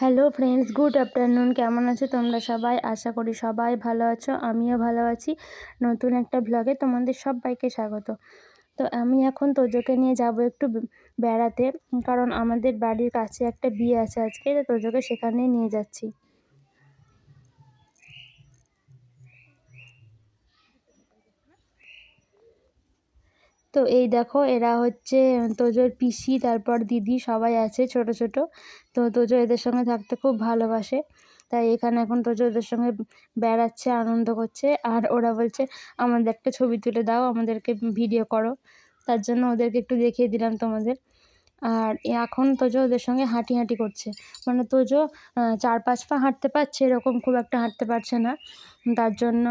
Hello friends good afternoon কেমন আছো তোমরা সবাই? আশা করি সবাই ভালো আছো, আমিও ভালো আছি। নতুন একটা ব্লগে তোমাদের সবাইকে স্বাগত। তো আমি এখন তোজোকে নিয়ে যাব একটু বেড়াতে। কারণ আমাদের বাড়ির কাছে একটা বিয়ে আছে আজকে তোজোকে সেখানেই নিয়ে যাচ্ছি। তো এই দেখো এরা হচ্ছে, তোজোর পিসি, তারপর দিদি সবাই আছে ছোট ছোট। তো তোজো এদের সঙ্গে থাকতে খুব ভালোবাসে। তাই এখানে এখন তোজো ওদের সঙ্গে বেড়াচ্ছে, আনন্দ করছে। আর ওরা বলছে আমাদের একটা ছবি তুলে দাও, আমাদেরকে ভিডিও করো। তার জন্য ওদেরকে একটু দেখিয়ে দিলাম তোমাদের। আর এখন তোজো ওদের সঙ্গে হাঁটি হাঁটি করছে। মানে তোজো চার পাঁচ পা হাঁটতে পারছে, এরকম খুব একটা হাঁটতে পারছে না। তার জন্য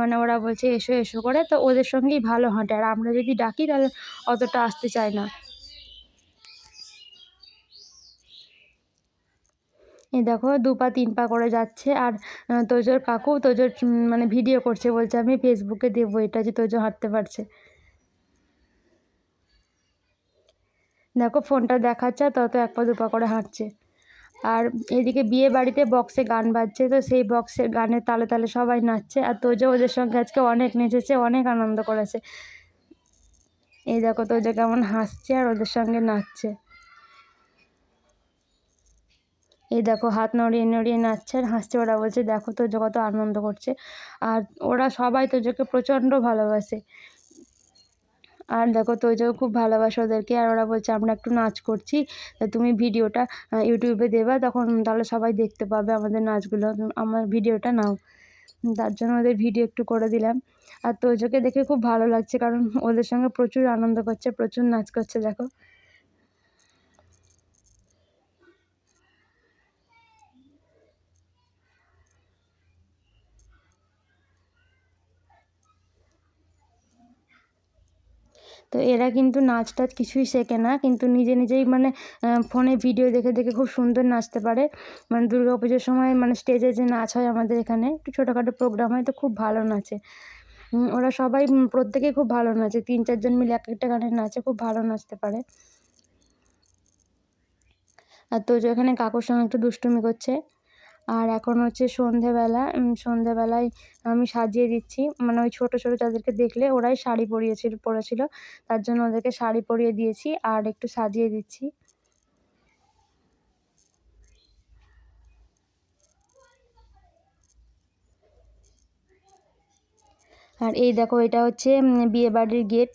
মানে ওরা বলছে, এসো এসো করে। তো ওদের সঙ্গেই ভালো হাঁটে। আর আমরা যদি ডাকি, তাহলে অতটা আসতে চায় না। এই দেখো, দু পা, তিন পা করে যাচ্ছে। আর তোজোর কাকু, তোজোর মানে ভিডিও করছে। বলছে, আমি ফেসবুকে দেবো এটা যে তোজো হাঁটতে পারছে। দেখো ফোনটা দেখাচ্ছে, আর তত এক পা দু পা করে হাঁটছে। আর এদিকে বিয়ে বাড়িতে বক্সে গান বাজছে, তো সেই বক্সের গানের তালে তালে সবাই নাচছে, আর তোজো ওদের সঙ্গে আজকে অনেক নেচেছে, অনেক আনন্দ করেছে। এই দেখো তোজো কেমন হাসছে আর ওদের সঙ্গে নাচছে। এই দেখো হাত নড়িয়ে নড়িয়ে নাচছে, আর হাসছে ওরা, বলছে দেখো তোজো কত আনন্দ করছে। আর ওরা সবাই তোজোকে প্রচণ্ড ভালোবাসে। আর দেখো তো যে খুব ভালোবাসো ওদেরকে, আর ওরা বলছে, আমরা একটু নাচ করছি। তুমি ভিডিওটা ইউটিউবে দেবা, তখন তাহলে সবাই দেখতে পাবে আমাদের নাচগুলো। আমার ভিডিওটা নাও। তার জন্য ওদের ভিডিও একটু করে দিলাম। আর তোজোকে দেখে খুব ভালো লাগছে, কারণ ওদের সঙ্গে প্রচুর আনন্দ করছে, প্রচুর নাচ করছে, দেখো। তো এরা কিন্তু নাচ টাচ কিছুই শেখে না, কিন্তু নিজে নিজেই মানে ফোনে ভিডিও দেখে দেখে খুব সুন্দর নাচতে পারে। মানে দুর্গা পুজোর সময় মানে স্টেজে যে নাচ হয় আমাদের এখানে, একটু ছোটোখাটো প্রোগ্রাম হয় তো খুব ভালো নাচে। ওরা সবাই প্রত্যেকেই খুব ভালো নাচে, তিন চারজন মিলে এক একটা গানের নাচে খুব ভালো নাচতে পারে। আর তো যে এখানে কাকুর সঙ্গে একটু দুষ্টুমি করছে। আর এখন হচ্ছে সন্ধেবেলা সন্ধেবেলায় আমি সাজিয়ে দিচ্ছি। মানে ওই ছোটো ছোটো যাদেরকে দেখলে ওরাই শাড়ি পরিয়েছিল, পরেছিল, তার জন্য ওদেরকে শাড়ি পরিয়ে দিয়েছি আর একটু সাজিয়ে দিচ্ছি। আর এই দেখো, এটা হচ্ছে বিয়ে বাড়ির গেট।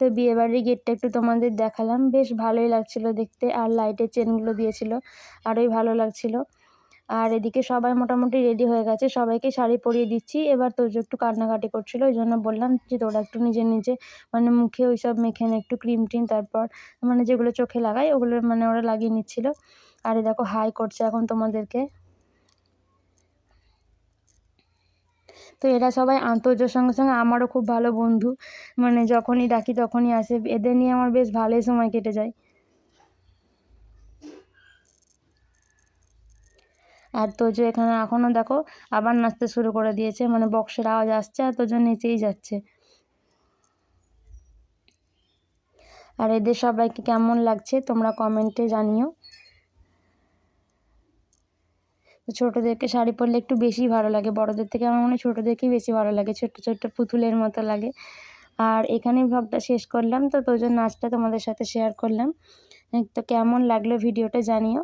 তো বিয়েবাড়ির গেটটা একটু তোমাদের দেখালাম। বেশ ভালোই লাগছিল দেখতে, আর লাইটের চেনগুলো দিয়েছিল, আরোই ভালো লাগছিল। আর এদিকে সবাই মোটামুটি রেডি হয়ে গেছে, সবাইকে শাড়ি পরিয়ে দিচ্ছি। এবার তোজো একটু কান্নাকাটি করছিল, ওই জন্য বললাম যে তোরা একটু নিজে নিজে মানে মুখে ওই সব মেখে নে, একটু ক্রিম টিম, তারপর মানে যেগুলো চোখে লাগায়, ওগুলো মানে ওরা লাগিয়ে নিচ্ছিল। আর দেখো হাই করছে এখন তোমাদেরকে। তো এরা সবাই আন্তর্যের সঙ্গে সঙ্গে আমারও খুব ভালো বন্ধু। মানে যখনই ডাকি তখনই আসে। এদের নিয়ে আমার বেশ ভালোই সময় কেটে যায়। আর তোজো এখানে এখনও দেখো আবার নাচতে শুরু করে দিয়েছে। মানে বক্সের আওয়াজ আসছে আর তোজো নেচেই যাচ্ছে। আর এদের সবাইকে কেমন লাগছে তোমরা কমেন্টে জানিও। ছোটোদেরকে শাড়ি পরলে একটু বেশি ভালো লাগে। বড়দের থেকে আমার মনে হয় ছোটোদেরকেই বেশি ভালো লাগে, ছোট্ট ছোট্ট পুতুলের মতো লাগে। আর এখানেই ভ্লগটা শেষ করলাম। তো তোর নাচটা তোমাদের সাথে শেয়ার করলাম। তো কেমন লাগল ভিডিওটা জানিও।